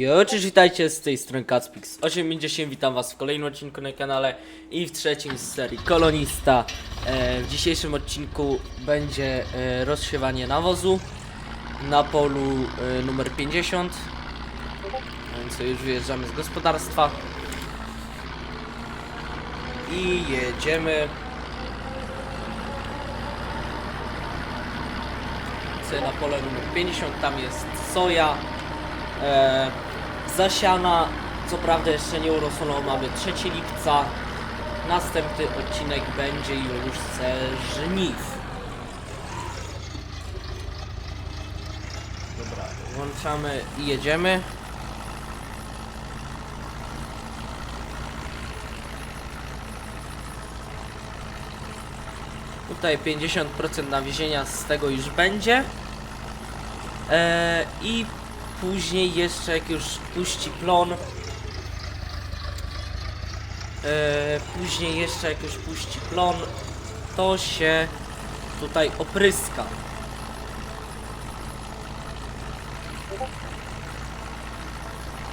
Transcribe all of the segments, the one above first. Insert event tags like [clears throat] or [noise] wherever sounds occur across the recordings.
Jo, cześć, witajcie z tej strony Kacpix 80, witam was w kolejnym odcinku na kanale i w trzecim z serii Kolonista. E, w dzisiejszym odcinku będzie e, rozsiewanie nawozu na polu e, numer 50. Więc już wyjeżdżamy z gospodarstwa i jedziemy. Na pole numer 50, tam jest soja e, zasiana. Co prawda jeszcze nie urosłono, mamy 3 lipca. Następny odcinek będzie już ze żniw. Dobra, włączamy i jedziemy. Tutaj 50% nawiezienia z tego już będzie. E, I później jeszcze jak już puści plon. E, później jeszcze jak już puści plon, to się tutaj opryska.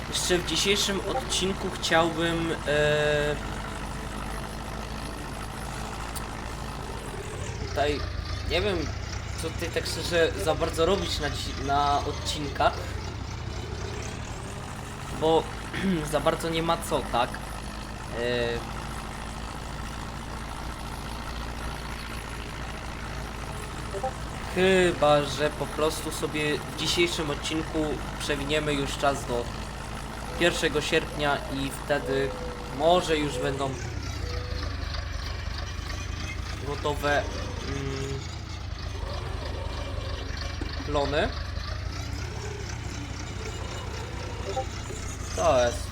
Jeszcze w dzisiejszym odcinku chciałbym e, tutaj nie wiem co tutaj tak szczerze za bardzo robić na, na odcinkach bo [clears throat] za bardzo nie ma co, tak? E, Chyba, że po prostu sobie w dzisiejszym odcinku przewiniemy już czas do 1 sierpnia i wtedy może już będą gotowe mm, plony. To jest.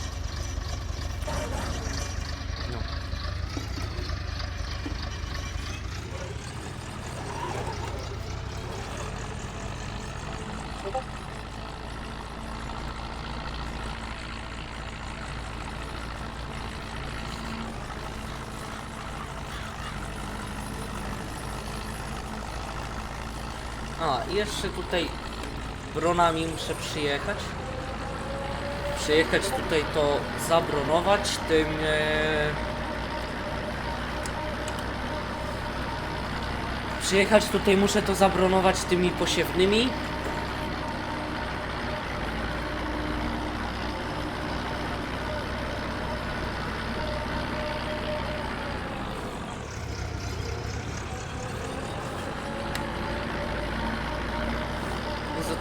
No. A, i jeszcze tutaj bronami muszę przyjechać przyjechać tutaj to zabronować tym e... przyjechać tutaj muszę to zabronować tymi posiewnymi.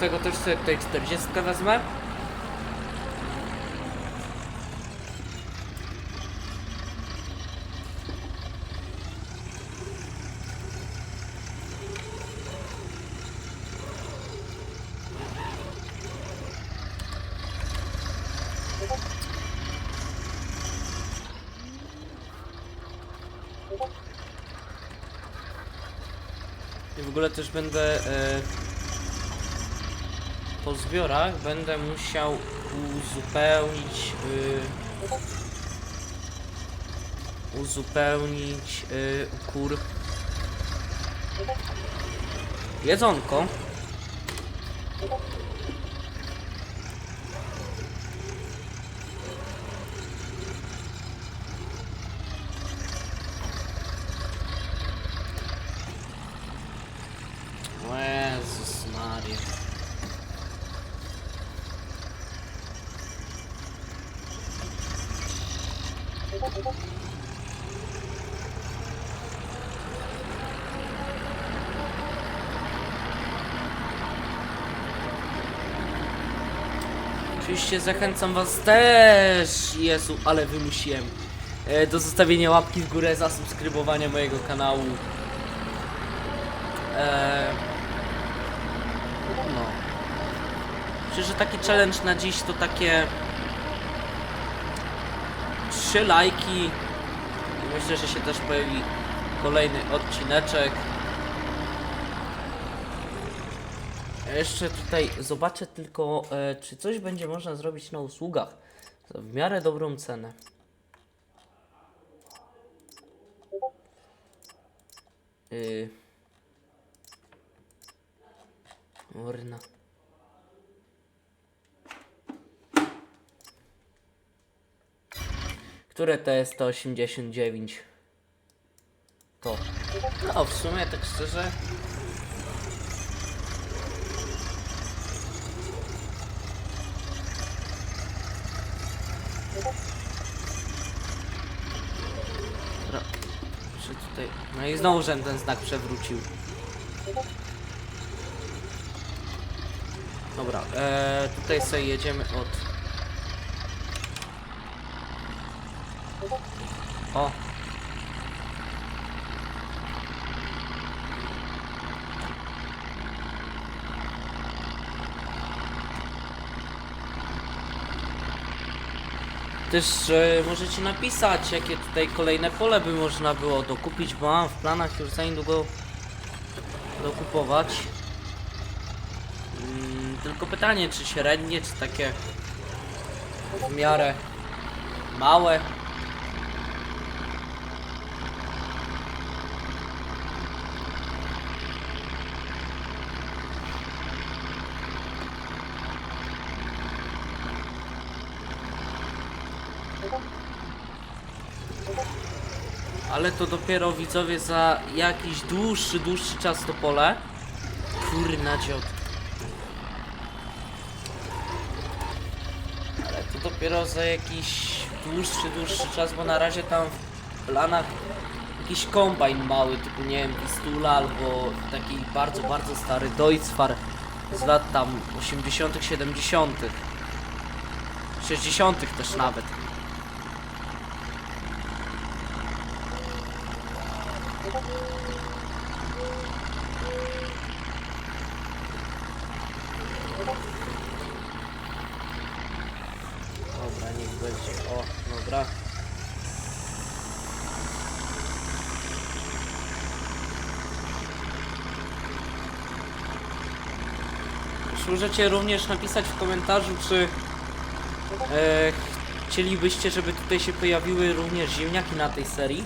Tego też sobie tutaj 40 wezmę ogóle też będę e, po zbiorach będę musiał uzupełnić y, uzupełnić y, kur jedzonko. O Jezus Maria. Oczywiście zachęcam was też, Jezu, ale wymusiłem, e, do zostawienia łapki w górę, zasubskrybowania mojego kanału. Eee, no. Myślę, że taki challenge na dziś to takie trzy lajki i myślę, że się też pojawi kolejny odcineczek. Jeszcze tutaj zobaczę tylko, e, czy coś będzie można zrobić na usługach w miarę dobrą cenę. Yy. Które to jest to 89? To. No, w sumie, tak szczerze. Dobra. Czy tutaj... No i znowu żem ten znak przewrócił. Dobra, e, tutaj sobie jedziemy od... O! Też e, możecie napisać, jakie tutaj kolejne pole by można było dokupić, bo mam w planach już za niedługo dokupować. Mm, tylko pytanie, czy średnie, czy takie w miarę małe. Ale to dopiero widzowie za jakiś dłuższy, dłuższy czas to pole. Kurna dziot. Ale to dopiero za jakiś dłuższy, dłuższy czas, bo na razie tam w planach jakiś kombajn mały, typu nie wiem, Pistula albo taki bardzo, bardzo stary Deutzfar z lat tam 80., 70., 60. też nawet. Dobra, niech będzie. O, dobra. Już Możecie również napisać w komentarzu, czy e, chcielibyście, żeby tutaj się pojawiły również ziemniaki na tej serii.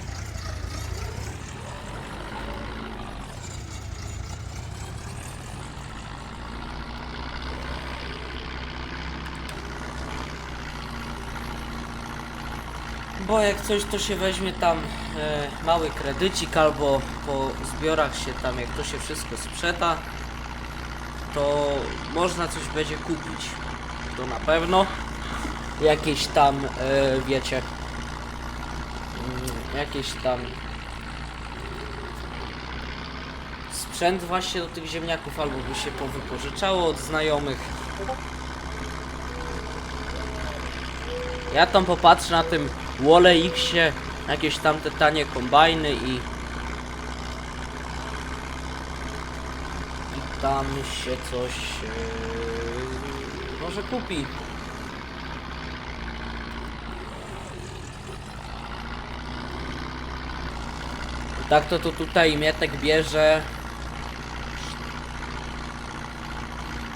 Bo jak coś to się weźmie tam e, mały kredycik albo po zbiorach się tam jak to się wszystko sprzeda to można coś będzie kupić. To na pewno. Jakieś tam e, wiecie mm, jakieś tam sprzęt właśnie do tych ziemniaków albo by się powypożyczało od znajomych. Ja tam popatrzę na tym Wole Xie, jakieś tam te tanie kombajny i tam się coś yy, może kupi. Tak to, to tutaj Mietek bierze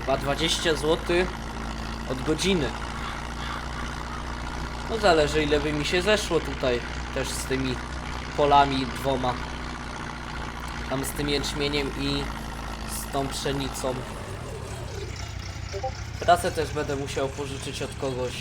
chyba 20 zł od godziny. No zależy ile by mi się zeszło tutaj też z tymi polami dwoma. Tam z tym jęczmieniem i tą pszenicą. Pracę też będę musiał pożyczyć od kogoś.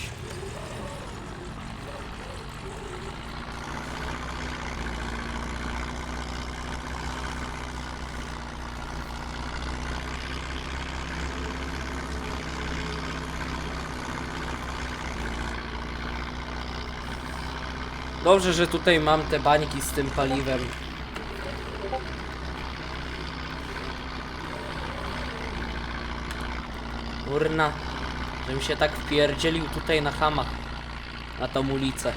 Dobrze, że tutaj mam te bańki z tym paliwem. Urna, żebym się tak wpierdzielił tutaj na hamach. Na tą ulicę.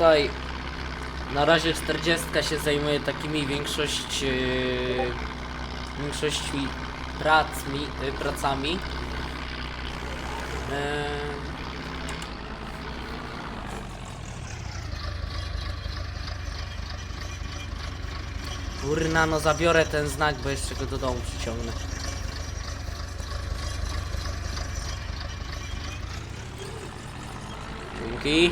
tutaj na razie 40 się zajmuje takimi większość yy, większości pracmi, yy, pracami. Yy. Kurna, no zabiorę ten znak, bo jeszcze go do domu przyciągnę. Dzięki.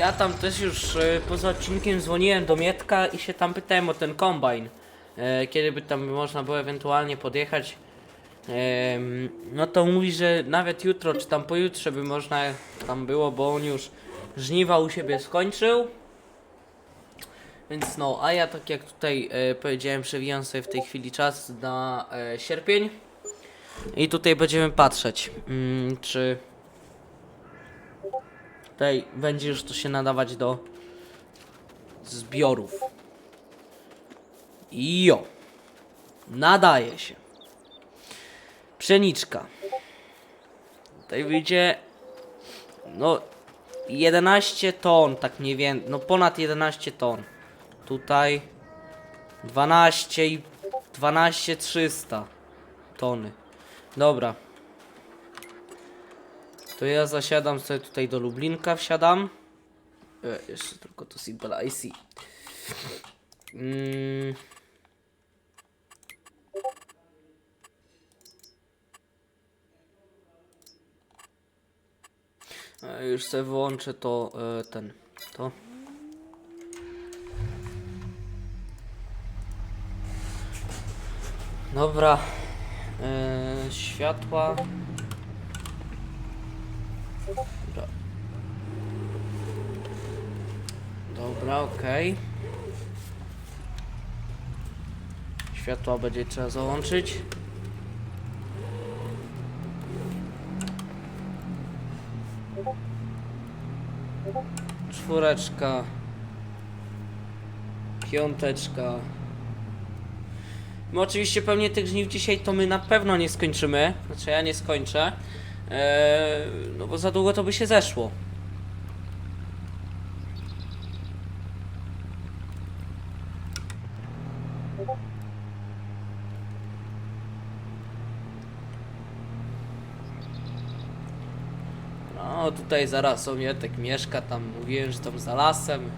Ja tam też już e, poza odcinkiem dzwoniłem do Mietka i się tam pytałem o ten kombajn. E, kiedy by tam można było ewentualnie podjechać. Em, no to mówi, że nawet jutro czy tam pojutrze by można tam było, bo on już żniwa u siebie skończył. Więc no, a ja tak jak tutaj e, powiedziałem, przewijam sobie w tej chwili czas na e, sierpień. I tutaj będziemy patrzeć, mm, czy tutaj będzie już to się nadawać do zbiorów. I jo. Nadaje się. Pszeniczka. Tutaj wyjdzie no 11 ton, tak mniej więcej, no ponad 11 ton. Tutaj 12 i 12 300 tony. Dobra. To ja zasiadam sobie tutaj do Lublinka, wsiadam. E, jeszcze tylko to Simple IC. Mm. E, już sobie wyłączę to, e, ten, to. Dobra. E, światła. Dobra. Dobra, okej. Światła będzie trzeba załączyć. Czwóreczka. Piąteczka. My oczywiście pewnie tych żniw dzisiaj to my na pewno nie skończymy. Znaczy ja nie skończę. Eee, no bo za długo to by się zeszło. No tutaj zaraz Omietek mieszka, tam mówiłem, że tam za lasem.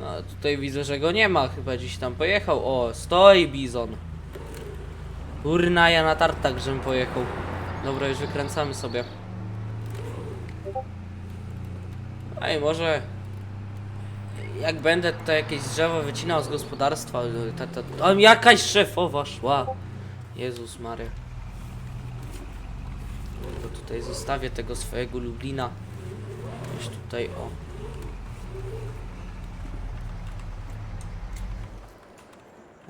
No tutaj widzę, że go nie ma, chyba gdzieś tam pojechał. O, stoi bizon. Kurna, ja na tartak, żebym pojechał. Dobra, już wykręcamy sobie. Ej, może jak będę tutaj jakieś drzewo wycinał z gospodarstwa, ta, ta, jakaś szefowa szła. Jezus Maria. Bo tutaj zostawię tego swojego Lublina. Gdzieś tutaj, o.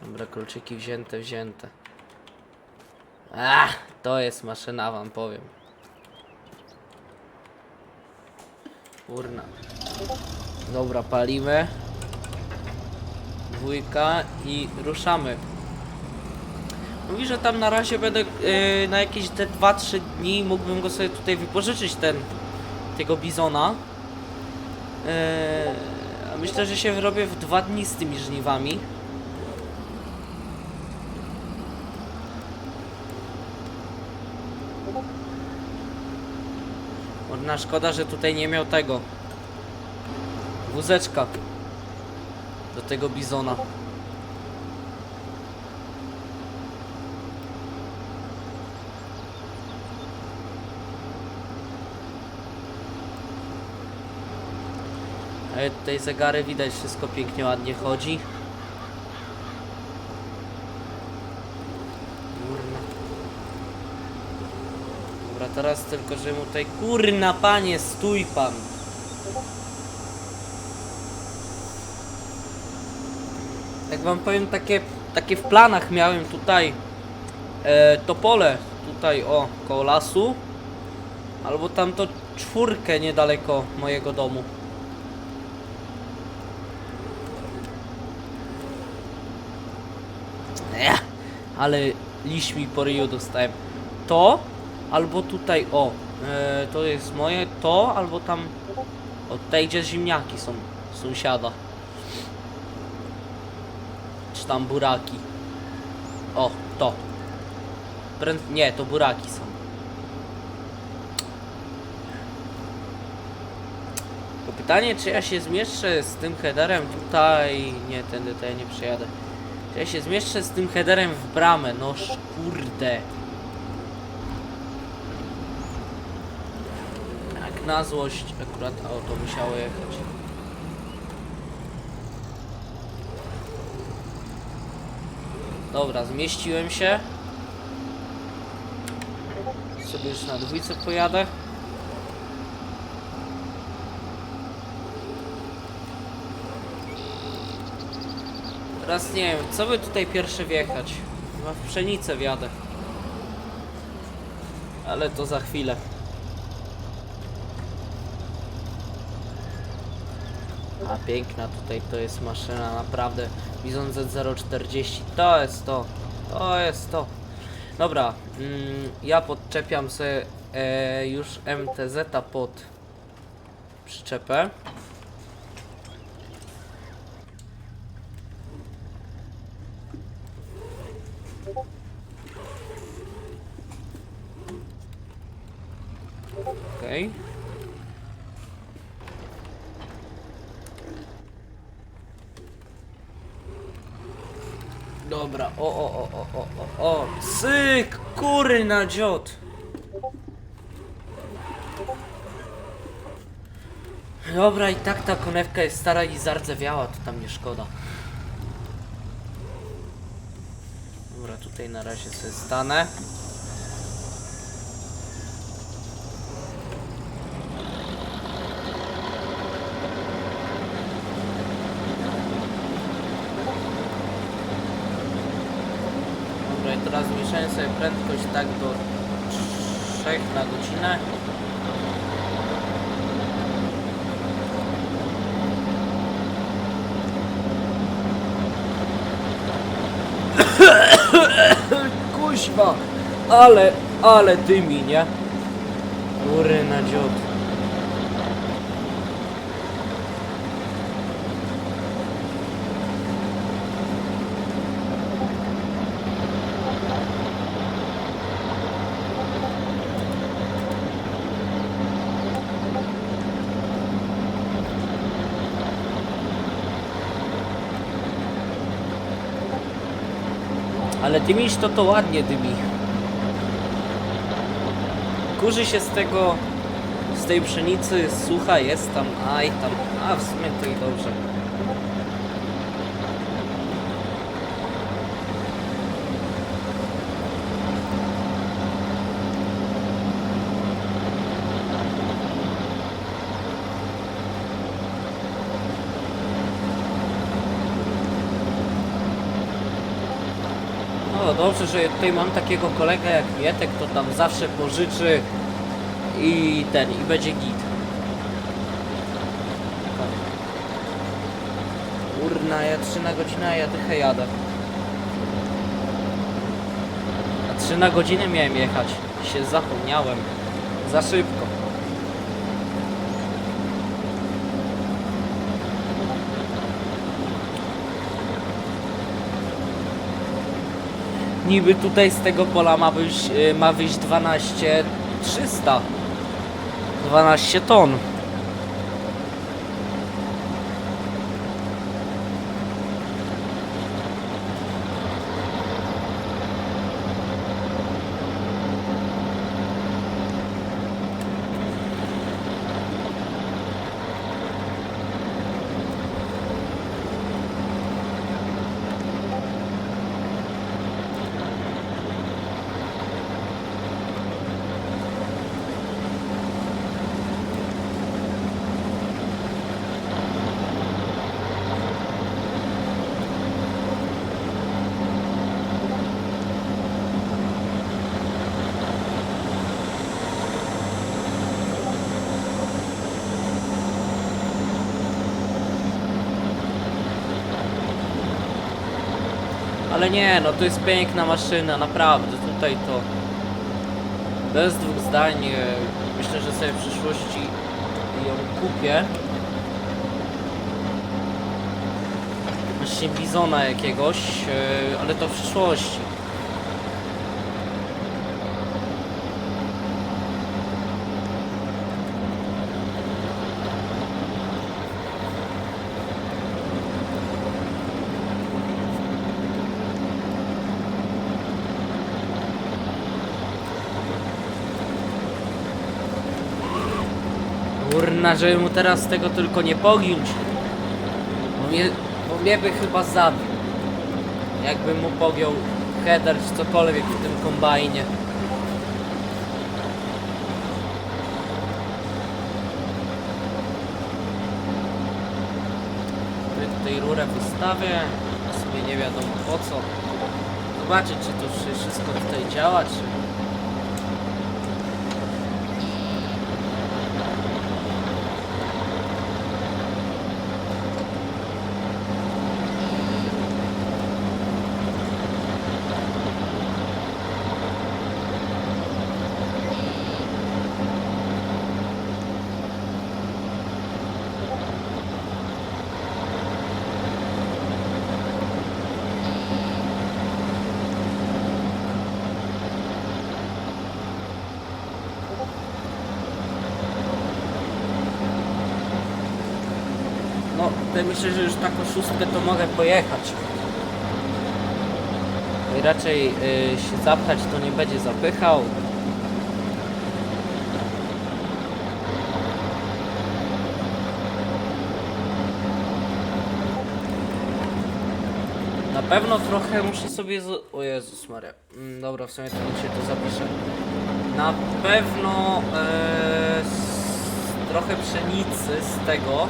Dobra, kluczyki wzięte, wzięte. Ach, to jest maszyna, wam powiem. Kurna. Dobra, palimy. Dwójka i ruszamy. Mówi, że tam na razie będę yy, na jakieś te 2-3 dni mógłbym go sobie tutaj wypożyczyć ten tego bizona. Yy, myślę, że się wyrobię w dwa dni z tymi żniwami. Można szkoda, że tutaj nie miał tego wózeczka do tego bizona. Ale tutaj zegary widać, wszystko pięknie, ładnie chodzi. Kurna. Teraz tylko, że mu tutaj... Kurna, panie, stój pan! jak wam powiem, takie, takie w planach miałem tutaj e, to pole, tutaj o, koło lasu, albo tam to czwórkę niedaleko mojego domu. Ech, ale liść mi po ryju dostałem. To, albo tutaj, o, e, to jest moje, to, albo tam, od tej, gdzie ziemniaki są, sąsiada. Czy tam buraki. O, to. Pręd... Nie, to buraki są. To pytanie, czy ja się zmieszczę z tym headerem tutaj... Nie, tędy to ja nie przejadę. Czy ja się zmieszczę z tym headerem w bramę? No kurde. Jak na złość akurat auto musiało jechać. Dobra, zmieściłem się. Sobie już na dwójce pojadę. Teraz nie wiem, co by tutaj pierwsze wjechać? Chyba w pszenicę wjadę. Ale to za chwilę. A piękna tutaj to jest maszyna, naprawdę. Bizon Z040, to jest to. To jest to. Dobra, mm, ja podczepiam sobie e, już MTZ pod przyczepę. Okej. Dobra, o, o, o, o, o, o, o, cyk, kury na dziot. Dobra, i tak ta konewka jest stara i zardzewiała, to tam nie szkoda. Dobra, tutaj na razie sobie stanę. Dobra, i teraz zmniejszałem sobie prędkość tak do 3 na godzinę. Ale, ale dymi, nie? Góry na dziot. Ale dymisz to to ładnie dymi. Kurzy się z tego, z tej pszenicy, sucha jest tam, aj tam, a w sumie to i dobrze. No dobrze, że tutaj mam takiego kolegę jak Mietek, to tam zawsze pożyczy i ten, i będzie git. Urna, ja 3 na godzinę, a ja dychę jadę. A 3 na godzinę miałem jechać. Się zapomniałem. Za szybko. Niby tutaj z tego pola ma wyjść, y, ma wyjść 12 300. 12 ton. Ale nie, no to jest piękna maszyna, naprawdę, tutaj to bez dwóch zdań, e, myślę, że sobie w przyszłości ją kupię. Właśnie bizona jakiegoś, e, ale to w przyszłości. Żeby mu teraz tego tylko nie pogiąć. Bo mnie, bo mnie by chyba zabił. Jakbym mu pogiął header czy cokolwiek w tym kombajnie. Tutaj rurę wystawię. A sobie nie wiadomo po co. Zobaczyć czy to wszy- wszystko tutaj działa, czy... No, to myślę, że już taką szóstkę to mogę pojechać. I raczej y, się zapchać to nie będzie zapychał. Na pewno trochę muszę sobie z... O Jezus Maria. Mm, dobra, w sumie to się to zapisze. Na pewno e, z, trochę pszenicy z tego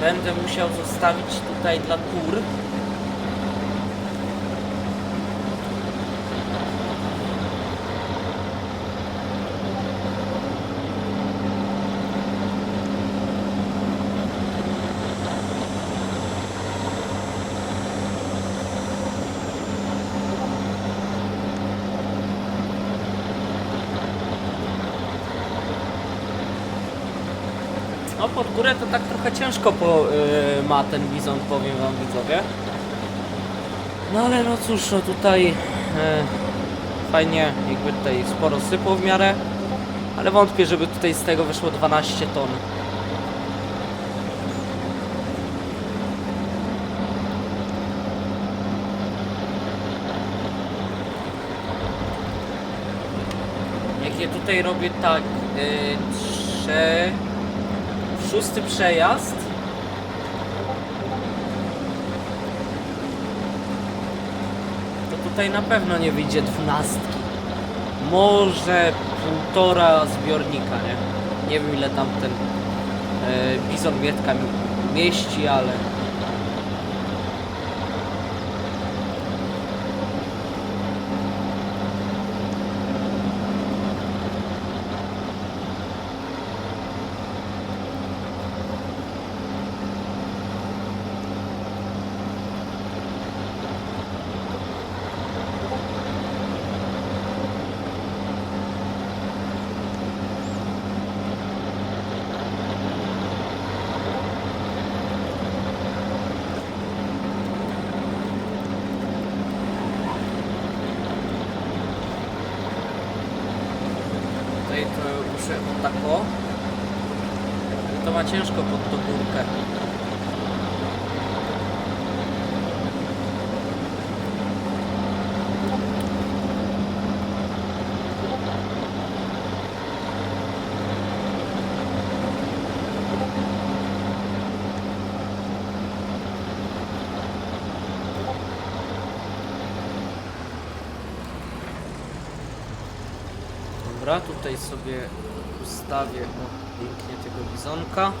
będę musiał zostawić tutaj dla kur. No pod górę to tak trochę ciężko po, y, ma ten bizon, powiem wam widzowie. No ale no cóż, no tutaj y, fajnie jakby tutaj sporo sypło w miarę. Ale wątpię, żeby tutaj z tego wyszło 12 ton. Jak ja tutaj robię tak, y, trze... szósty przejazd. To tutaj na pewno nie wyjdzie dwunastki. Może półtora zbiornika, nie? Nie wiem ile tam ten e, bizon Mietka mi- mieści, ale... Tutaj to muszę tak o. To ma ciężko górkę. Dobra, tutaj sobie ustawię pięknie tego bizonka.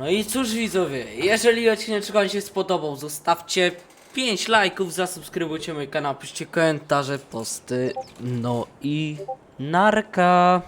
No i cóż widzowie, jeżeli odcinek Wam się spodobał, zostawcie 5 lajków, zasubskrybujcie mój kanał, piszcie komentarze, posty, no i narka.